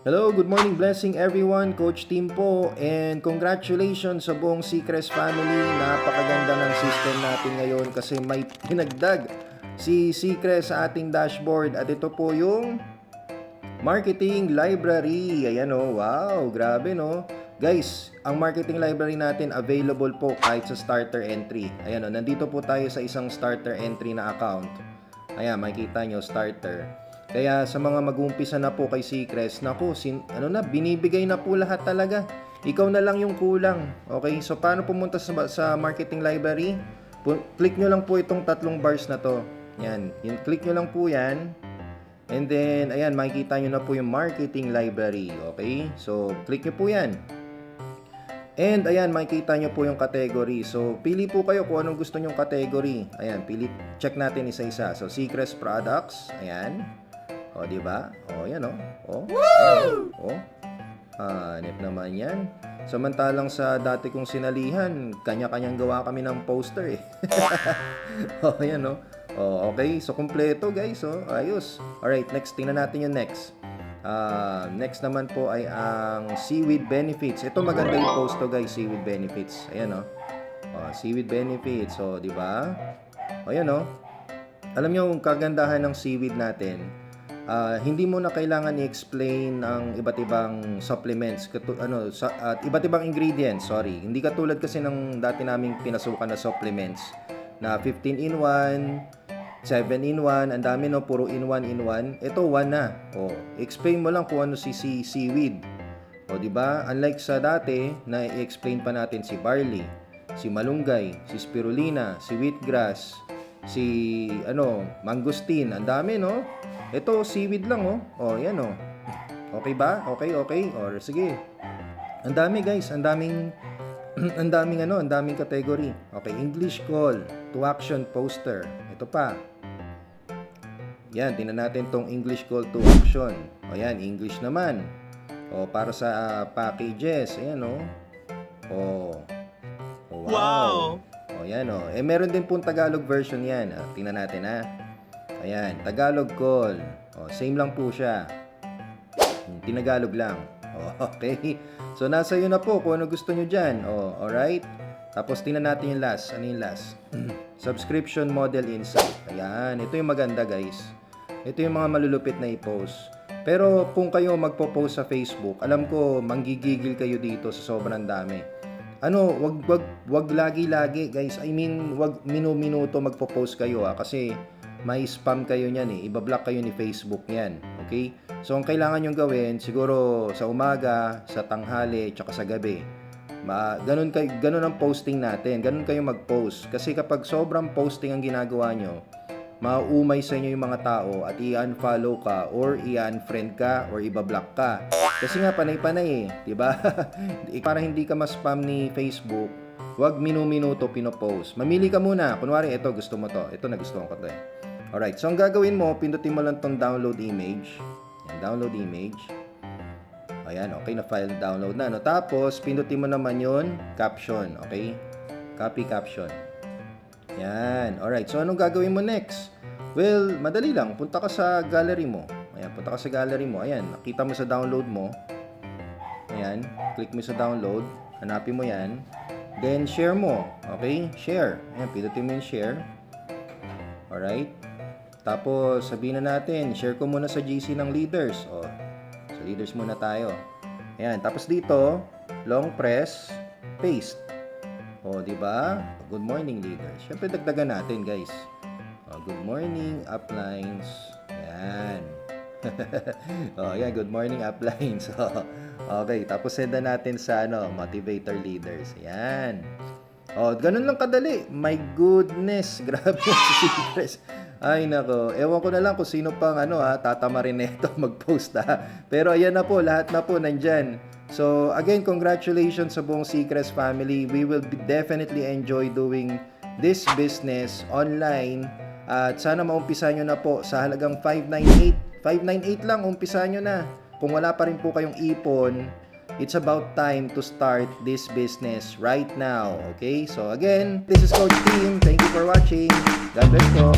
Hello, good morning, blessing everyone. Coach Team po and congratulations sa buong Seacrest family. Napakaganda ng system natin ngayon kasi may pinagdag si Seacrest sa ating dashboard at ito po yung marketing library. Ayan oh, wow, grabe no. Guys, ang marketing library natin available po kahit sa starter entry. Ayan oh, nandito po tayo sa isang starter entry na account. Ayan, makikita nyo, starter. Kaya sa mga mag-uumpisa na po kay Seacrest, naku, sin, ano na, binibigay na po lahat talaga. Ikaw na lang yung kulang. Okay, so paano pumunta sa, sa marketing library? Pu- click nyo lang po itong tatlong bars na to. Yan, yung click nyo lang po yan. And then, ayan, makikita nyo na po yung marketing library. Okay, so click nyo po yan. And ayan, makikita nyo po yung category. So, pili po kayo kung anong gusto nyong category. Ayan, pili, check natin isa-isa. So, Seacrest Products. Ayan. O, di ba? O, yan o. O. Ayan, o. Hanip naman yan. Samantalang sa dati kong sinalihan, kanya-kanyang gawa kami ng poster eh. o, yan o. O, okay. So, kumpleto guys. O, ayos. Alright, next. Tingnan natin yung next. Ah, next naman po ay ang seaweed benefits. Ito maganda yung post to guys, seaweed benefits. Ayan oh. Oh, seaweed benefits. So, di ba? O yan oh. Alam niyo yung kagandahan ng seaweed natin, ah, hindi mo na kailangan i-explain ang iba't ibang supplements, katu- ano, sa, at iba't ibang ingredients, sorry. Hindi katulad kasi ng dati naming pinasukan na supplements na 15 in 1, 7 in 1, ang dami no, puro in 1 in 1. Ito 1 na. O, explain mo lang kung ano si, si seaweed. O, di ba? Unlike sa dati na i-explain pa natin si barley, si malunggay, si spirulina, si wheatgrass, si ano, mangosteen, ang dami no. Ito seaweed lang oh. Oh, yan oh. Okay ba? Okay, okay. Or sige. Ang dami guys, ang daming ang daming ano, ang daming category. Okay, English call to action poster. Ito pa. Yan, tingnan natin tong English call to action. O yan, English naman. O para sa ah, packages, ayan o. O. O, wow. Wow. O yan o. Eh meron din pong Tagalog version yan. Ah, tingnan natin ha. Ayan, Tagalog call. O, same lang po siya. Hmm, Tinagalog lang. O, okay. So nasa iyo na po kung ano gusto nyo dyan. O, alright. Tapos tingnan natin yung last. Ano yung last? Subscription model insight. Ayan, ito yung maganda guys. Ito yung mga malulupit na i-post. Pero kung kayo magpo-post sa Facebook, alam ko manggigigil kayo dito sa sobrang dami. Ano, wag wag wag lagi-lagi, guys. I mean, wag minu-minuto magpo-post kayo ah kasi may spam kayo niyan eh. Iba-block kayo ni Facebook niyan. Okay? So, ang kailangan nyo gawin, siguro sa umaga, sa tanghali, tsaka sa gabi. Ma, ganun, kay, ganun ang posting natin. Ganun kayo mag-post. Kasi kapag sobrang posting ang ginagawa nyo, mauumay sa inyo yung mga tao at i-unfollow ka or i-unfriend ka or i-block ka. Kasi nga panay-panay eh, 'di ba? Para hindi ka ma-spam ni Facebook, huwag minu-minuto pino-post. Mamili ka muna. Kunwari, ito gusto mo to. Ito nagustuhan ko to eh. Alright, so ang gagawin mo, pindutin mo lang tong download image. Yan, download image. Ayan, okay na file download na. No? Tapos, pindutin mo naman yon caption. Okay? Copy caption. Yan. Alright, so anong gagawin mo next? Well, madali lang. Punta ka sa gallery mo. Ayan, punta ka sa gallery mo. Ayan, nakita mo sa download mo. Ayan, click mo sa download. Hanapin mo yan. Then, share mo. Okay? Share. Ayan, pindutin mo yung share. Alright? Tapos, sabihin na natin, share ko muna sa GC ng leaders. O, sa leaders muna tayo. Ayan, tapos dito, long press, paste. O, di ba? Good morning, leaders. Siyempre, dagdagan natin, guys. O, good morning, uplines. Ayan. o, yan, good morning, uplines. O, okay, tapos send na natin sa, ano, motivator leaders. Ayan. Oh, ganun lang kadali. My goodness, grabe yung Secrets. Ay nako, ewan ko na lang kung sino pang ano ha, tatama rin nito mag-post ha. Pero ayan na po, lahat na po nandyan. So again, congratulations sa buong Secrets family. We will be definitely enjoy doing this business online. At sana maumpisa nyo na po sa halagang 598. 598 lang, umpisa nyo na. Kung wala pa rin po kayong ipon, it's about time to start this business right now. Okay? So again, this is Coach Team. Thank you for watching. God bless po.